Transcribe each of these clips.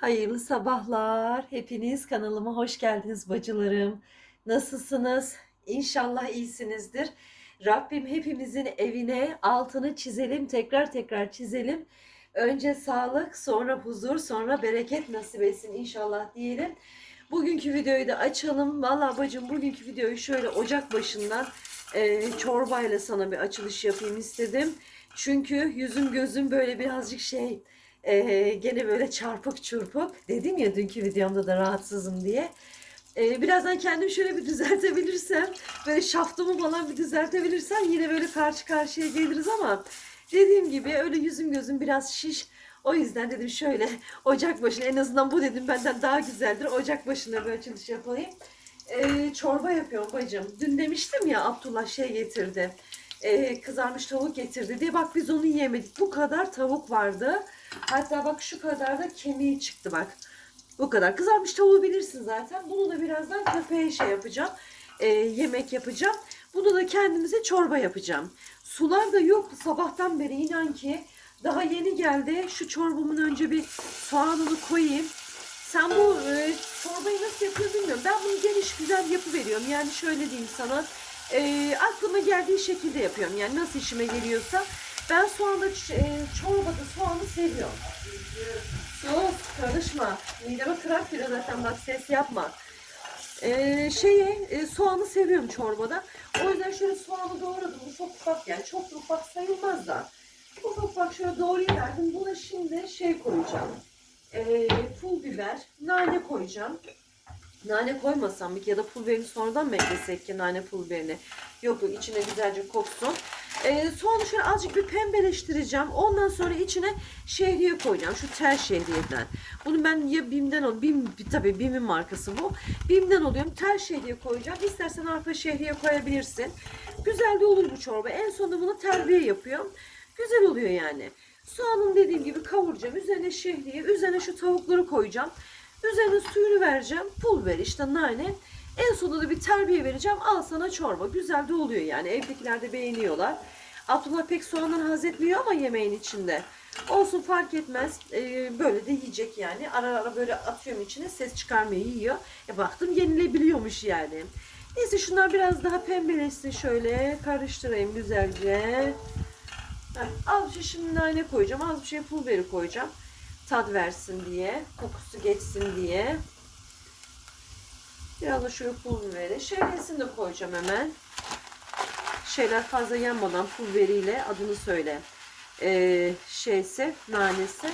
Hayırlı sabahlar. Hepiniz kanalıma hoş geldiniz bacılarım. Nasılsınız? İnşallah iyisinizdir. Rabbim hepimizin evine altını çizelim, tekrar tekrar çizelim. Önce sağlık, sonra huzur, sonra bereket nasip etsin inşallah diyelim. Bugünkü videoyu da açalım. Vallahi bacım bugünkü videoyu şöyle ocak başından e, çorbayla sana bir açılış yapayım istedim. Çünkü yüzüm gözüm böyle birazcık şey ee, gene böyle çarpık çırpık. Dedim ya dünkü videomda da rahatsızım diye. Ee, birazdan kendimi şöyle bir düzeltebilirsem, böyle şaftımı falan bir düzeltebilirsem yine böyle karşı karşıya geliriz ama dediğim gibi öyle yüzüm gözüm biraz şiş. O yüzden dedim şöyle ocak başına en azından bu dedim benden daha güzeldir. Ocak başına bir açılış yapayım. Ee, çorba yapıyorum bacım. Dün demiştim ya Abdullah şey getirdi. Ee, kızarmış tavuk getirdi diye. Bak biz onu yemedik. Bu kadar tavuk vardı. Hatta bak şu kadar da kemiği çıktı bak. Bu kadar. Kızarmış tavuğu bilirsin zaten. Bunu da birazdan köpeğe şey yapacağım. Ee, yemek yapacağım. Bunu da kendimize çorba yapacağım. Sular da yoktu sabahtan beri inan ki. Daha yeni geldi. Şu çorbamın önce bir soğanını koyayım. Sen bu e, çorbayı nasıl yapıyorsun bilmiyorum. Ben bunu geniş güzel yapıveriyorum. Yani şöyle diyeyim sana. E, aklıma geldiği şekilde yapıyorum. Yani nasıl işime geliyorsa. Ben soğanı, e, çorbada soğanı seviyorum. Sus karışma. Mideme kırar bile zaten bak ses yapma. E, şeye e, soğanı seviyorum çorbada. O yüzden şöyle soğanı doğradım. Ufak ufak yani çok ufak sayılmaz da. Ufak ufak şöyle doğrayıverdim. Buna şimdi şey koyacağım. E, pul biber, nane koyacağım. Nane koymasam ya da pul biberini sonradan mı eklesek ki nane pul biberini? Yok yok içine güzelce koksun. Ee, soğanı şöyle azıcık bir pembeleştireceğim. Ondan sonra içine şehriye koyacağım. Şu tel şehriyeden. Bunu ben ya Bim'den al. Bim tabii Bim'in markası bu. Bim'den alıyorum. Tel şehriye koyacağım. İstersen arpa şehriye koyabilirsin. Güzel de olur bu çorba. En sonunda bunu terbiye yapıyorum. Güzel oluyor yani. Soğanın dediğim gibi kavuracağım. Üzerine şehriye, üzerine şu tavukları koyacağım. Üzerine suyunu vereceğim. Pul ver işte nane. En sonunda da bir terbiye vereceğim. Al sana çorba. Güzel de oluyor yani. Evdekiler de beğeniyorlar. Abdullah pek soğandan haz etmiyor ama yemeğin içinde. Olsun fark etmez. Ee, böyle de yiyecek yani. Ara ara böyle atıyorum içine ses çıkarmayı yiyor. E baktım yenilebiliyormuş yani. Neyse şunlar biraz daha pembeleşsin şöyle. Karıştırayım güzelce. Heh, az bir şey şimdi nane koyacağım. Az bir şey pul koyacağım. Tad versin diye. Kokusu geçsin diye. Biraz da şöyle pul biberi. Şehriyesini de koyacağım hemen. Şeyler fazla yanmadan pul biberiyle adını söyle. Ee, şeyse, nanesi.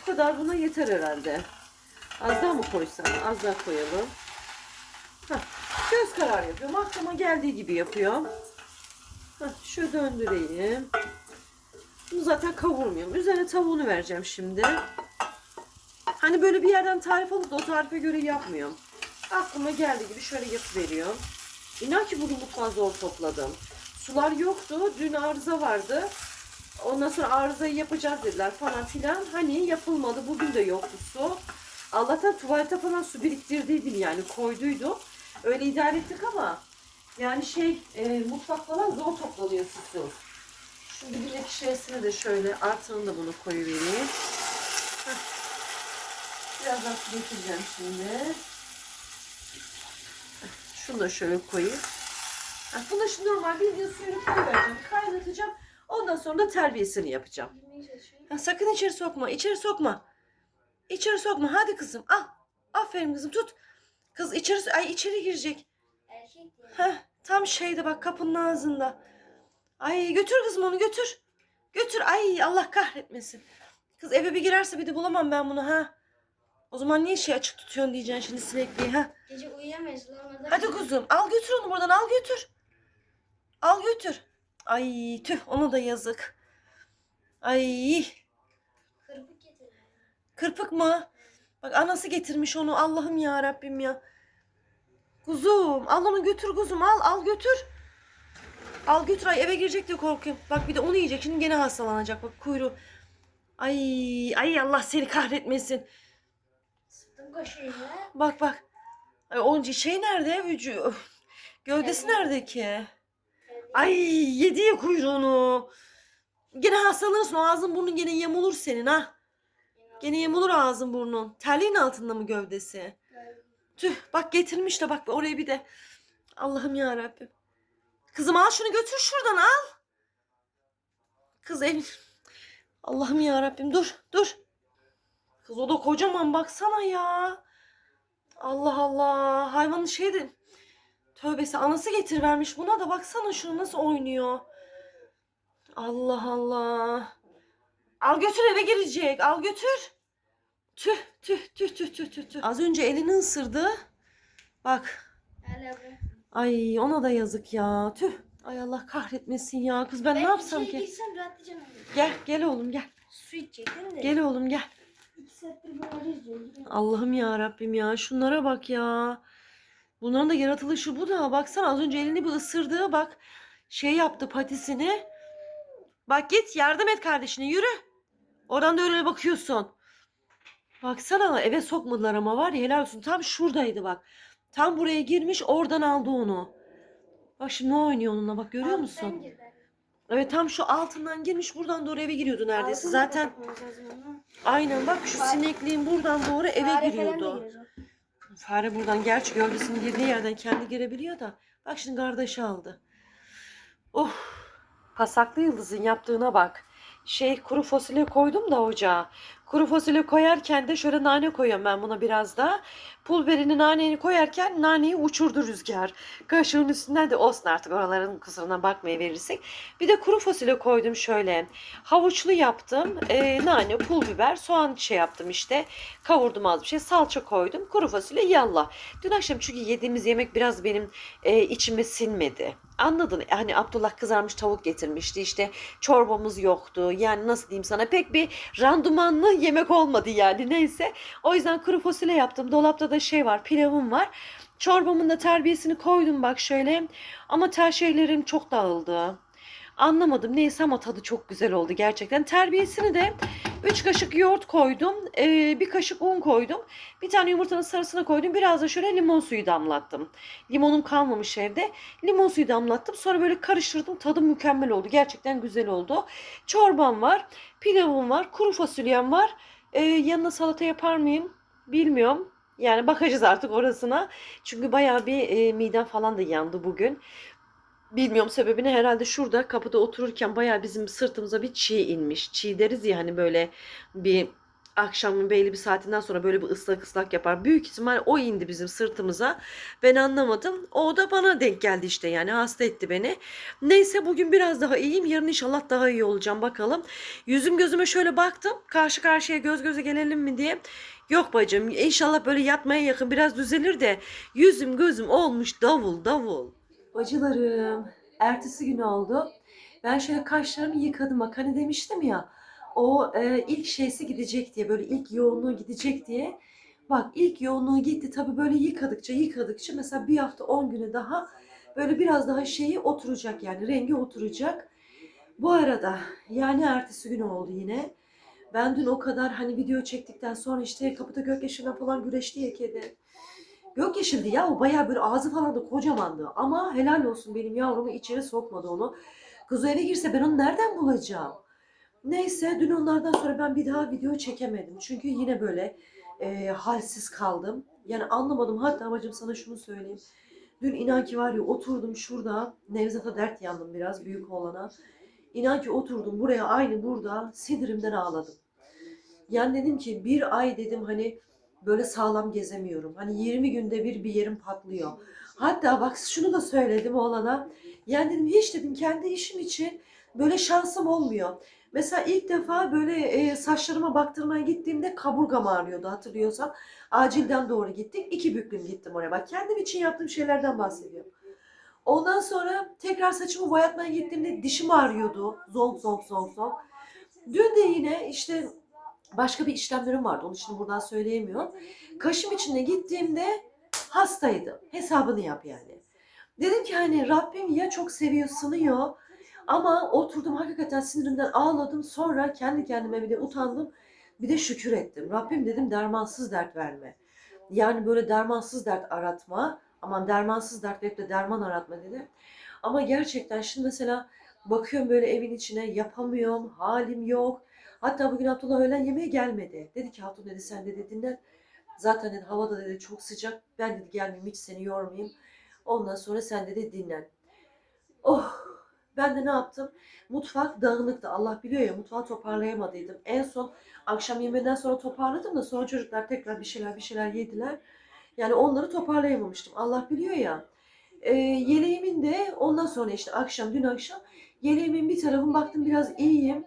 Bu kadar buna yeter herhalde. Az daha mı koysam? Az daha koyalım. Heh, göz kararı yapıyorum. Aklıma geldiği gibi yapıyorum. Heh, şöyle döndüreyim. Bunu zaten kavurmuyorum. Üzerine tavuğunu vereceğim şimdi. Hani böyle bir yerden tarif alıp da o tarife göre yapmıyorum. Aklıma geldiği gibi şöyle yapıveriyorum. İnan ki bugün mutfağı zor topladım. Sular yoktu. Dün arıza vardı. Ondan sonra arızayı yapacağız dediler falan filan. Hani yapılmadı. Bugün de yoktu su. Allah'tan tuvalete falan su biriktirdiydim yani koyduydum. Öyle idare ettik ama yani şey e, mutfak falan zor toplanıyor susuz. Şimdi bilek şişesine de şöyle artını da bunu koyuvereyim. Heh. Biraz daha su getireceğim şimdi. Şunu da şöyle koyayım. Heh, Buna şimdi normal bildiğin suyunu koyuvereceğim. Kaynatacağım. Ondan sonra da terbiyesini yapacağım. Ha, sakın içeri sokma. içeri sokma. İçeri sokma. Hadi kızım. Al. Aferin kızım tut. Kız içeri ay içeri girecek. Heh, tam şeyde bak kapının ağzında. Ay götür kızım onu götür. Götür. Ay Allah kahretmesin. Kız eve bir girerse bir de bulamam ben bunu ha. O zaman niye şey açık tutuyorsun diyeceksin şimdi sinekliği ha. Gece uyuyamayız. Lamadan Hadi kuzum al götür onu buradan al götür. Al götür. Ay tüh onu da yazık. Ay Kırpık getir. kırpık mı? Bak anası getirmiş onu Allah'ım ya Rabbim ya. Kuzum al onu götür kuzum al al götür. Al götür ay eve girecek diye korkuyorum. Bak bir de onu yiyecek şimdi gene hastalanacak bak kuyruğu. Ay ay Allah seni kahretmesin. Ya. Bak bak. Ay o şey nerede? Vücu. Gövdesi Kendi- nerede ki? Ay yedi ya kuyruğunu. Gene hastalanırsın. O ağzın burnun gene yamulur senin ha. Gene yamulur ağzın burnun. Terliğin altında mı gövdesi? Tüh bak getirmiş de bak oraya bir de. Allah'ım ya Rabbim. Kızım al şunu götür şuradan al. Kız el. Allah'ım ya Rabbim dur dur. Kız o da kocaman baksana ya. Allah Allah. Hayvanın şeydi. Tövbesi anası getirivermiş buna da baksana şunu nasıl oynuyor. Allah Allah. Al götür eve girecek. Al götür. Tüh tüh tüh tüh tüh tüh. tüh. Az önce elini ısırdı. Bak. Ay ona da yazık ya. Tüh. Ay Allah kahretmesin ya. Kız ben, ne yapsam ki? Gel gel oğlum gel. Su içecektim de. Gel oğlum gel. Allah'ım ya Rabbim ya. Şunlara bak ya. Bunların da yaratılışı bu da. Baksana az önce elini bir ısırdı. Bak şey yaptı patisini. Bak git yardım et kardeşine yürü. Oradan da öyle bakıyorsun. Baksana eve sokmadılar ama var ya helal olsun. Tam şuradaydı bak. Tam buraya girmiş oradan aldı onu. Bak şimdi ne oynuyor onunla bak görüyor musun? Evet tam şu altından girmiş buradan doğru eve giriyordu neredeyse. Altını Zaten kapatmamız lazım ama. aynen bak şu Fare- sinekliğin buradan doğru eve falan da giriyordu. girer o. Fare buradan gerçi gövdesinin girdiği yerden kendi girebiliyor da. Bak şimdi kardeşi aldı. Oh. Pasaklı yıldızın yaptığına bak. Şey kuru fasulye koydum da ocağa. Kuru fasulye koyarken de şöyle nane koyuyorum ben buna biraz da. Pul biberini naneni koyarken naneyi uçurdu rüzgar. Kaşığın üstünden de olsun artık oraların kusuruna bakmaya verirsek. Bir de kuru fasulye koydum şöyle. Havuçlu yaptım. Ee, nane, pul biber, soğan şey yaptım işte. Kavurdum az bir şey. Salça koydum. Kuru fasulye yallah. Dün akşam çünkü yediğimiz yemek biraz benim e, içime sinmedi. Anladın? Hani Abdullah kızarmış tavuk getirmişti. işte çorbamız yoktu. Yani nasıl diyeyim sana pek bir randumanlı yemek olmadı yani neyse. O yüzden kuru fasulye yaptım. Dolapta da şey var pilavım var. Çorbamın da terbiyesini koydum bak şöyle. Ama tel şeylerim çok dağıldı. Anlamadım neyse ama tadı çok güzel oldu gerçekten. Terbiyesini de 3 kaşık yoğurt koydum. ee, bir kaşık un koydum. Bir tane yumurtanın sarısına koydum. Biraz da şöyle limon suyu damlattım. Limonum kalmamış evde. Limon suyu damlattım. Sonra böyle karıştırdım. Tadı mükemmel oldu. Gerçekten güzel oldu. Çorbam var. Pilavım var. Kuru fasulyem var. Ee, yanına salata yapar mıyım? Bilmiyorum. Yani bakacağız artık orasına. Çünkü bayağı bir e, midem falan da yandı bugün. Bilmiyorum sebebini herhalde şurada kapıda otururken bayağı bizim sırtımıza bir çiğ inmiş. Çiğ deriz ya hani böyle bir akşamın belli bir saatinden sonra böyle bir ıslak ıslak yapar. Büyük ihtimal o indi bizim sırtımıza. Ben anlamadım. O da bana denk geldi işte yani hasta etti beni. Neyse bugün biraz daha iyiyim. Yarın inşallah daha iyi olacağım bakalım. Yüzüm gözüme şöyle baktım. Karşı karşıya göz göze gelelim mi diye. Yok bacım inşallah böyle yatmaya yakın biraz düzelir de yüzüm gözüm olmuş davul davul. Bacılarım ertesi gün oldu. Ben şöyle kaşlarımı yıkadım. Bak hani demiştim ya o e, ilk şeysi gidecek diye böyle ilk yoğunluğu gidecek diye. Bak ilk yoğunluğu gitti tabii böyle yıkadıkça yıkadıkça mesela bir hafta 10 güne daha böyle biraz daha şeyi oturacak yani rengi oturacak. Bu arada yani ertesi gün oldu yine. Ben dün o kadar hani video çektikten sonra işte kapıda gökyüzüne falan güreşti ya kedi. Gökyeşildi ya o bayağı böyle ağzı falan da kocamandı. Ama helal olsun benim yavrumu içeri sokmadı onu. Kız eve girse ben onu nereden bulacağım? Neyse dün onlardan sonra ben bir daha video çekemedim. Çünkü yine böyle e, halsiz kaldım. Yani anlamadım. Hatta bacım sana şunu söyleyeyim. Dün inan ki var ya oturdum şurada. Nevzat'a dert yandım biraz büyük olana. İnan ki oturdum buraya aynı burada sindirimden ağladım. Yani dedim ki bir ay dedim hani böyle sağlam gezemiyorum. Hani 20 günde bir bir yerim patlıyor. Hatta bak şunu da söyledim oğlana. Yani dedim hiç dedim kendi işim için böyle şansım olmuyor. Mesela ilk defa böyle e, saçlarıma baktırmaya gittiğimde kaburgam ağrıyordu hatırlıyorsan. Acilden doğru gittik. İki büklüm gittim oraya. Bak kendim için yaptığım şeylerden bahsediyorum. Ondan sonra tekrar saçımı boyatmaya gittiğimde dişim ağrıyordu. Zonk zonk zonk zonk. Dün de yine işte başka bir işlemlerim vardı. Onu şimdi buradan söyleyemiyorum. Kaşım içine gittiğimde hastaydım. Hesabını yap yani. Dedim ki hani Rabbim ya çok seviyor, sınıyor. Ama oturdum hakikaten sinirimden ağladım. Sonra kendi kendime bir de utandım. Bir de şükür ettim. Rabbim dedim dermansız dert verme. Yani böyle dermansız dert aratma. Aman dermansız dert verip de derman aratma dedim. Ama gerçekten şimdi mesela bakıyorum böyle evin içine yapamıyorum. Halim yok. Hatta bugün Abdullah öğlen yemeğe gelmedi. Dedi ki Hatun dedi sen dedi dinlen. Zaten dedi havada dedi çok sıcak. Ben dedi gelmeyeyim hiç seni yormayayım. Ondan sonra sen dedi dinlen. Oh ben de ne yaptım? Mutfak dağınıktı. Allah biliyor ya mutfağı toparlayamadıydım. En son akşam yemeğinden sonra toparladım da sonra çocuklar tekrar bir şeyler bir şeyler yediler. Yani onları toparlayamamıştım. Allah biliyor ya. Ee, yeleğimin de ondan sonra işte akşam dün akşam yeleğimin bir tarafını baktım biraz iyiyim.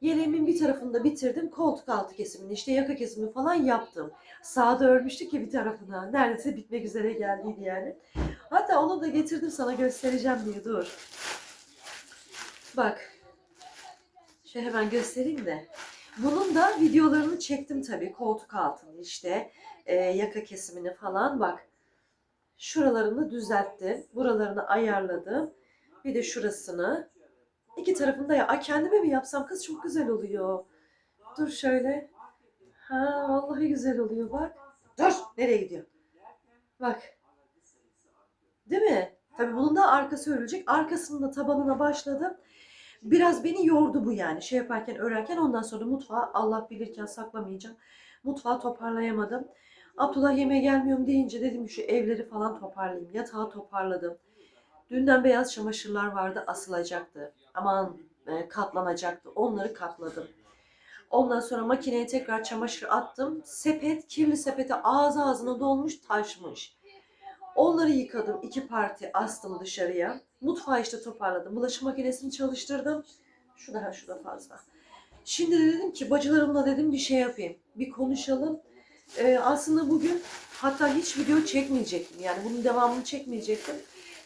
Yeleğimin bir tarafını da bitirdim. Koltuk altı kesimini işte yaka kesimini falan yaptım. Sağda örmüştük ya bir tarafına. Neredeyse bitmek üzere geldiydi yani. Hatta onu da getirdim sana göstereceğim diye dur. Bak. Şöyle hemen göstereyim de. Bunun da videolarını çektim tabii. Koltuk altını işte. e, yaka kesimini falan. Bak. Şuralarını düzelttim. Buralarını ayarladım. Bir de şurasını. İki tarafında ya. Ay kendime mi yapsam kız çok güzel oluyor. Dur şöyle. Ha vallahi güzel oluyor bak. Dur. Nereye gidiyor? Bak. Değil mi? Tabii bunun da arkası örülecek. Arkasının da tabanına başladım. Biraz beni yordu bu yani. Şey yaparken örerken ondan sonra mutfağı Allah bilirken saklamayacağım. Mutfağı toparlayamadım. Abdullah yemeğe gelmiyorum deyince dedim şu evleri falan toparlayayım. Yatağı toparladım. Dünden beyaz çamaşırlar vardı asılacaktı. Aman e, katlanacaktı. Onları katladım. Ondan sonra makineye tekrar çamaşır attım. Sepet, kirli sepete ağzı ağzına dolmuş taşmış. Onları yıkadım. iki parti astım dışarıya. Mutfağı işte toparladım. Bulaşık makinesini çalıştırdım. Şu daha şu da fazla. Şimdi de dedim ki bacılarımla dedim bir şey yapayım. Bir konuşalım. Ee, aslında bugün hatta hiç video çekmeyecektim. Yani bunun devamını çekmeyecektim.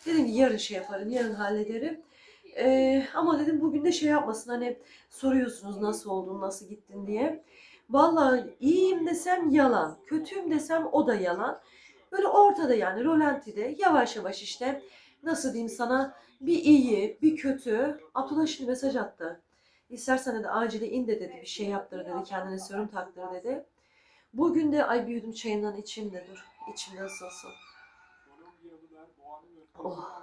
Dedim ki yarın şey yaparım, yarın hallederim. Ee, ama dedim bugün de şey yapmasın hani soruyorsunuz nasıl oldun, nasıl gittin diye. Vallahi iyiyim desem yalan, kötüyüm desem o da yalan. Böyle ortada yani rolantide yavaş yavaş işte nasıl diyeyim sana bir iyi bir kötü. Abdullah şimdi mesaj attı. İstersen de acile in de dedi bir şey yaptır dedi kendine serum taktır dedi. Bugün de ay bir yudum çayından içeyim de dur. İçimde ısınsın. Oh.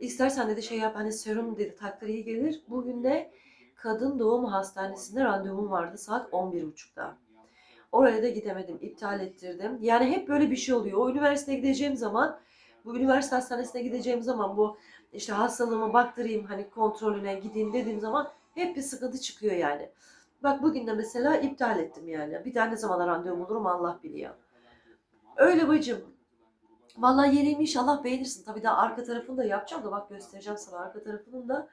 İstersen dedi şey yap hani serum dedi taktır iyi gelir. Bugün de kadın doğum hastanesinde randevum vardı saat 11.30'da. Oraya da gidemedim. iptal ettirdim. Yani hep böyle bir şey oluyor. O üniversiteye gideceğim zaman bu üniversite hastanesine gideceğim zaman bu işte hastalığıma baktırayım hani kontrolüne gideyim dediğim zaman hep bir sıkıntı çıkıyor yani. Bak bugün de mesela iptal ettim yani. Bir daha ne zaman randevum bulurum Allah biliyor. Öyle bacım. Vallahi yereğimi inşallah beğenirsin. Tabii daha arka tarafını da yapacağım da bak göstereceğim sana arka tarafının da.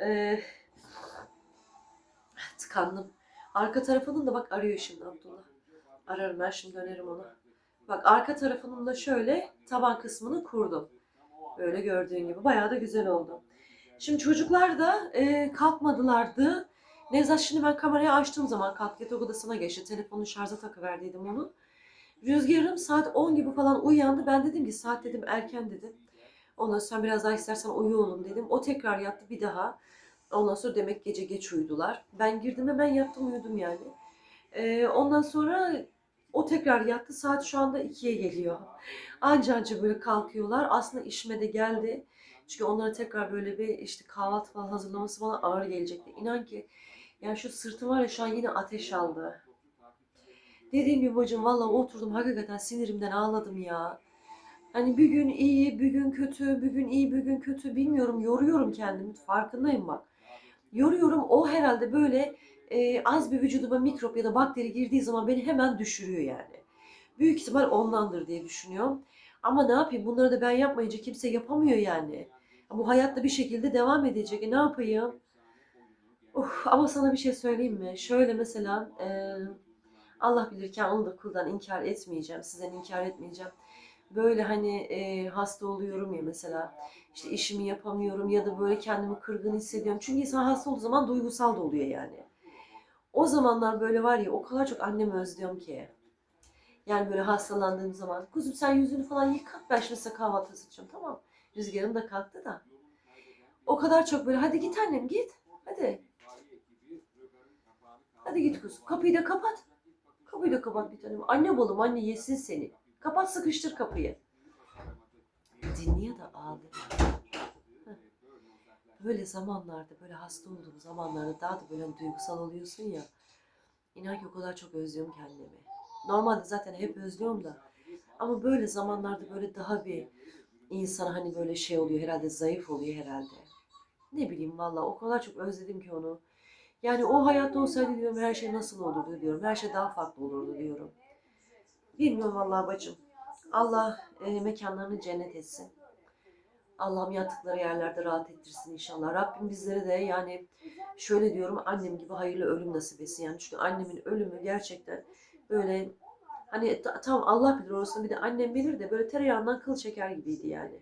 Ee, tıkandım. Arka tarafının da bak arıyor şimdi Abdullah. Ararım ben şimdi dönerim ona. Bak arka tarafının da şöyle taban kısmını kurdum. Böyle gördüğün gibi bayağı da güzel oldu. Şimdi çocuklar da e, kalkmadılardı. Nevzat şimdi ben kamerayı açtığım zaman kalk yatak odasına geçti. Telefonu şarja takıverdiydim onu. Rüzgarım saat 10 gibi falan uyandı. Ben dedim ki saat dedim erken dedim. Ondan sonra biraz daha istersen uyu oğlum dedim. O tekrar yattı bir daha. Ondan sonra demek gece geç uyudular. Ben girdim hemen yattım uyudum yani. Ee, ondan sonra o tekrar yattı. Saat şu anda 2'ye geliyor. Anca anca böyle kalkıyorlar. Aslında işime de geldi. Çünkü onlara tekrar böyle bir işte kahvaltı falan hazırlaması bana ağır gelecekti. İnan ki yani şu sırtım var ya şu an yine ateş aldı. Dediğim gibi bacım valla oturdum hakikaten sinirimden ağladım ya. Hani bir gün iyi, bir gün kötü, bir gün iyi, bir gün kötü bilmiyorum. Yoruyorum kendimi. Farkındayım bak. Yoruyorum. O herhalde böyle e, az bir vücuduma mikrop ya da bakteri girdiği zaman beni hemen düşürüyor yani. Büyük ihtimal ondandır diye düşünüyorum. Ama ne yapayım? Bunları da ben yapmayınca kimse yapamıyor yani. Bu hayatta bir şekilde devam edecek. E ne yapayım? Uf, ama sana bir şey söyleyeyim mi? Şöyle mesela e, Allah bilirken onu da kuldan inkar etmeyeceğim. Sizden inkar etmeyeceğim. Böyle hani e, hasta oluyorum ya mesela işte işimi yapamıyorum ya da böyle kendimi kırgın hissediyorum. Çünkü insan hasta olduğu zaman duygusal da oluyor yani. O zamanlar böyle var ya o kadar çok annemi özlüyorum ki. Yani böyle hastalandığım zaman. Kuzum sen yüzünü falan yıka. Ben şimdi size kahvaltı hazırlayacağım tamam Rüzgarım da kalktı da. O kadar çok böyle hadi git annem git. Hadi. Hadi git kuzum. Kapıyı da kapat. Kapıyı da kapat bir tanem. Anne balım anne yesin seni. Kapat sıkıştır kapıyı. Dinliyor da ağlıyor. Heh. böyle zamanlarda, böyle hasta olduğum zamanlarda daha da böyle duygusal oluyorsun ya. İnan ki o kadar çok özlüyorum kendimi. Normalde zaten hep özlüyorum da. Ama böyle zamanlarda böyle daha bir insan hani böyle şey oluyor herhalde zayıf oluyor herhalde. Ne bileyim valla o kadar çok özledim ki onu. Yani o hayatta olsaydı diyorum her şey nasıl olurdu diyorum. Her şey daha farklı olurdu diyorum. Bilmiyorum vallahi bacım. Allah e, mekanlarını cennet etsin. Allah'ım yattıkları yerlerde rahat ettirsin inşallah. Rabbim bizlere de yani şöyle diyorum annem gibi hayırlı ölüm nasip etsin. Yani çünkü annemin ölümü gerçekten böyle hani ta- tam Allah bilir orasını bir de annem bilir de böyle tereyağından kıl çeker gibiydi yani.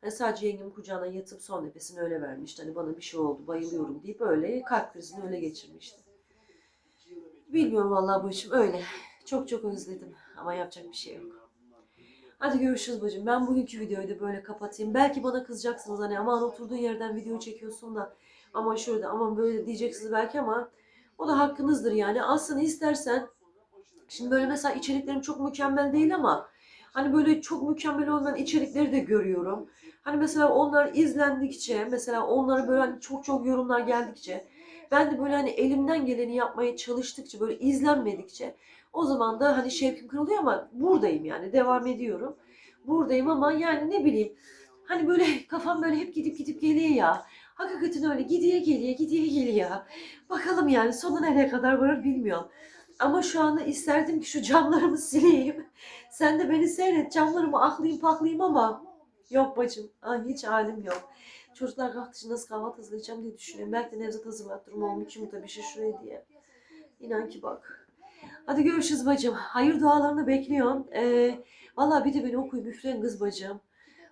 Hani sadece yengem kucağına yatıp son nefesini öyle vermişti. Hani bana bir şey oldu bayılıyorum deyip öyle kalp krizini öyle geçirmişti. Bilmiyorum vallahi bacım öyle. Çok çok özledim ama yapacak bir şey yok. Hadi görüşürüz bacım. Ben bugünkü videoyu da böyle kapatayım. Belki bana kızacaksınız hani aman oturduğun yerden video çekiyorsun da aman şöyle aman böyle diyeceksiniz belki ama o da hakkınızdır yani. Aslında istersen şimdi böyle mesela içeriklerim çok mükemmel değil ama hani böyle çok mükemmel olmayan içerikleri de görüyorum. Hani mesela onlar izlendikçe mesela onlara böyle hani çok çok yorumlar geldikçe ben de böyle hani elimden geleni yapmaya çalıştıkça böyle izlenmedikçe o zaman da hani şevkim kırılıyor ama buradayım yani devam ediyorum. Buradayım ama yani ne bileyim hani böyle kafam böyle hep gidip gidip geliyor ya. Hakikaten öyle gidiyor geliyor gidiyor geliyor. Bakalım yani sonu nereye kadar varır bilmiyorum. Ama şu anda isterdim ki şu camlarımı sileyim. Sen de beni seyret camlarımı aklayayım paklayayım ama yok bacım. Ay, hiç halim yok. Çocuklar kalktı nasıl kahvaltı hazırlayacağım diye düşünüyorum. Belki de Nevzat hazırlattırım oğlum iki yumurta bir şey şuraya diye. İnan ki bak. Hadi görüşürüz bacım. Hayır dualarını bekliyorum. Ee, vallahi bir de beni okuyup üfleyin kız bacım.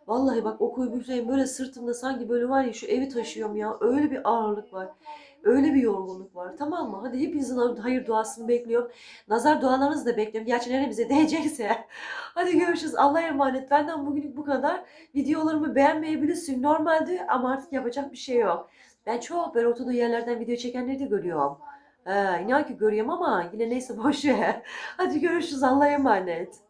Vallahi bak okuyup üfleyin böyle sırtımda sanki böyle var ya şu evi taşıyorum ya. Öyle bir ağırlık var. Öyle bir yorgunluk var. Tamam mı? Hadi hepinizin hayır duasını bekliyorum. Nazar dualarınızı da bekliyorum. Gerçi neremize değecekse. Hadi görüşürüz. Allah'a emanet. Benden bugünlük bu kadar. Videolarımı beğenmeyebilirsin. Normalde ama artık yapacak bir şey yok. Ben çok böyle oturduğu yerlerden video çekenleri de görüyorum. He, inan ki görüyorum ama yine neyse boş ver. Hadi görüşürüz. Allah'a emanet.